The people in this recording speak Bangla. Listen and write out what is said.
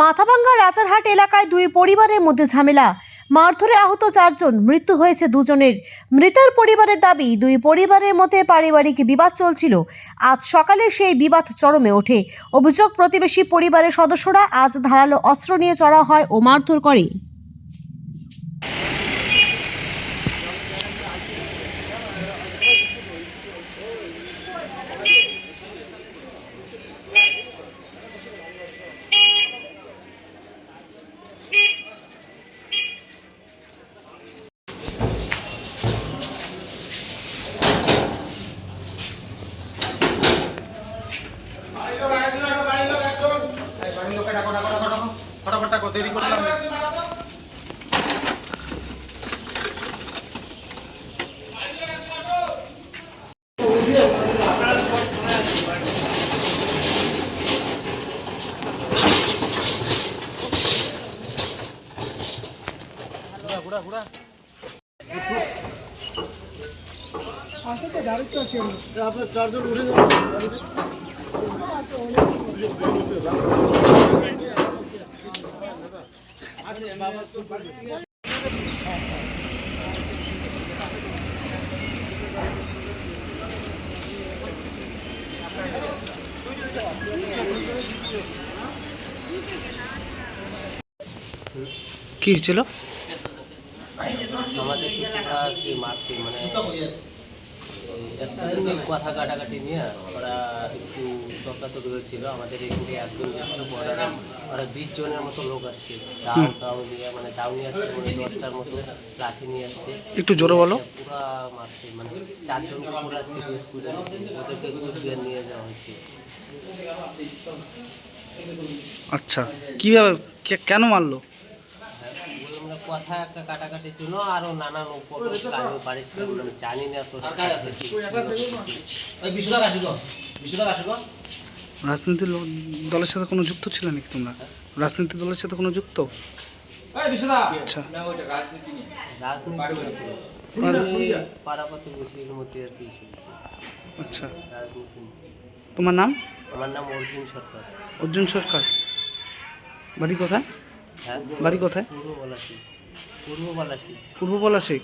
মাথাভাঙ্গা রাজারহাট এলাকায় দুই পরিবারের মধ্যে ঝামেলা। মারধরে আহত চারজন, মৃত্যু হয়েছে দুজনের। মৃতের পরিবারের দাবি, দুই পরিবারের মধ্যে পারিবারিক বিবাদ চলছিল। আজ সকালে সেই বিবাদ চরমে ওঠে। অভিযোগ, প্রতিবেশী পরিবারের সদস্যরা আজ ধারালো অস্ত্র নিয়ে চড়া হয় ও মারধর করে। ফটাফট ডাকো দেরি করলাম না। ঘুরা, ঘুরা। আপনার চারজন উঠে যান কি হয়েছিল আমাদের সে মারতে মানে এই একটা এমনি কথা কাটাকাটি নিয়ে ওরা একটু তর্কাতর্কি হচ্ছিল আমাদের এখানে একজন গেছিল ওরা বিশ জনের মতো লোক আসছে। দাও দাও নিয়ে মানে দাও নিয়ে আসছে মানে দশটার মতো লাঠি নিয়ে আসছে। একটু জোরে বলো। পুরা মারছে মানে চারজনকে পুরা সিরিয়াস করে ওদেরকে কুচবিহার নিয়ে যাওয়া হচ্ছে। আচ্ছা কীভাবে কেন মারলো? কথা একটা কাটাকাটির জন্য আরও নানান উপকরণ আমি জানি না তো রাজনীতি দলের সাথে কোনো যুক্ত ছিল নাকি তোমরা? রাজনীতি দলের সাথে কোনো যুক্ত? আচ্ছা। আচ্ছা। তোমার নাম? আমার নাম অর্জুন সরকার। অর্জুন সরকার। বাড়ি কোথায়? হ্যাঁ? বাড়ি কোথায়? পূর্ব বলাসী পূর্ব পলাশী